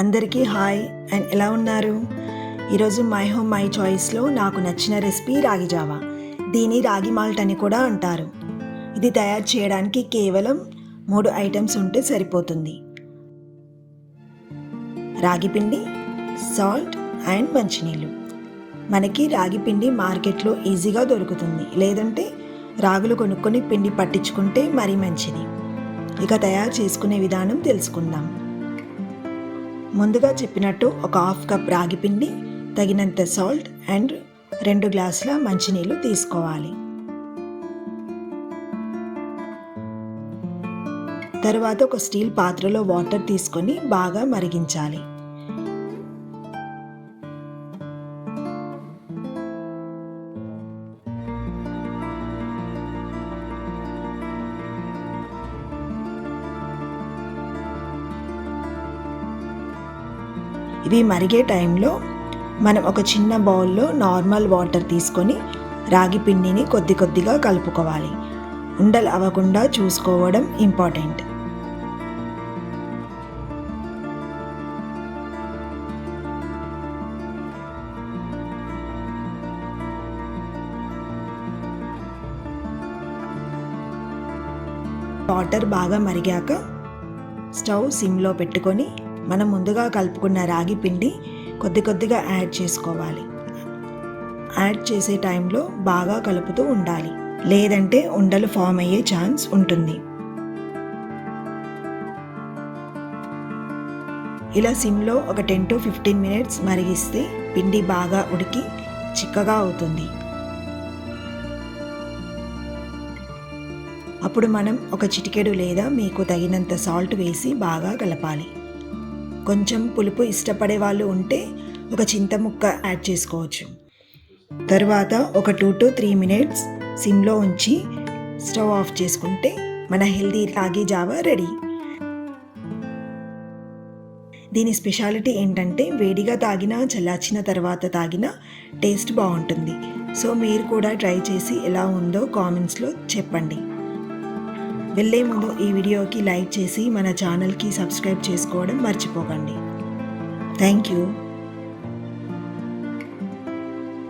అందరికీ hi. And ఎలా ఉన్నారు? ఈరోజు మై హోమ్ మై చాయిస్లో నాకు నచ్చిన రెసిపీ రాగి జావా. దీని రాగి మాల్ట్ అని కూడా అంటారు. ఇది తయారు చేయడానికి కేవలం మూడు ఐటమ్స్ ఉంటే సరిపోతుంది. రాగి పిండి సాల్ట్ అండ్ మంచినీళ్ళు. మనకి రాగి పిండి మార్కెట్లో ఈజీగా దొరుకుతుంది. లేదంటే రాగులు కొనుక్కొని పిండి పట్టించుకుంటే మరీ మంచిది. ఇక తయారు చేసుకునే విధానం తెలుసుకుందాం. ముందుగా చెప్పినట్టు ఒక హాఫ్ కప్ రాగి పిండి తగినంత సాల్ట్ అండ్ రెండు గ్లాసుల మంచినీళ్ళు తీసుకోవాలి. తర్వాత ఒక స్టీల్ పాత్రలో వాటర్ తీసుకొని బాగా మరిగించాలి. ఇవి మరిగే టైంలో మనం ఒక చిన్న బౌల్లో నార్మల్ వాటర్ తీసుకొని రాగి పిండిని కొద్ది కొద్దిగా కలుపుకోవాలి. ఉండలు అవ్వకుండా చూసుకోవడం ఇంపార్టెంట్. వాటర్ బాగా మరిగాక స్టవ్ సిమ్లో పెట్టుకొని మనం ముందుగా కలుపుకున్న రాగి పిండి కొద్ది కొద్దిగా యాడ్ చేసుకోవాలి. యాడ్ చేసే టైంలో బాగా కలుపుతూ ఉండాలి. లేదంటే ఉండలు ఫామ్ అయ్యే ఛాన్స్ ఉంటుంది. ఇలా సిమ్లో ఒక టెన్ టు ఫిఫ్టీన్ మినిట్స్ మరిగిస్తే పిండి బాగా ఉడికి చిక్కగా అవుతుంది. అప్పుడు మనం ఒక చిటికెడు లేదా మీకు తగినంత సాల్ట్ వేసి బాగా కలపాలి. కొంచెం పులుపు ఇష్టపడే వాళ్ళు ఉంటే ఒక చింతముక్క యాడ్ చేసుకోవచ్చు. తర్వాత ఒక టూ టు త్రీ మినిట్స్ సిమ్లో ఉంచి స్టవ్ ఆఫ్ చేసుకుంటే మన హెల్దీ రాగి జావా రెడీ. దీని స్పెషాలిటీ ఏంటంటే వేడిగా తాగినా చల్లార్చిన తర్వాత తాగినా టేస్ట్ బాగుంటుంది. సో మీరు కూడా ట్రై చేసి ఎలా ఉందో కామెంట్స్లో చెప్పండి. వెళ్ళే ముందు ఈ వీడియోకి లైక్ చేసి మన ఛానల్కి సబ్స్క్రైబ్ చేసుకోవడం మర్చిపోకండి. Thank you.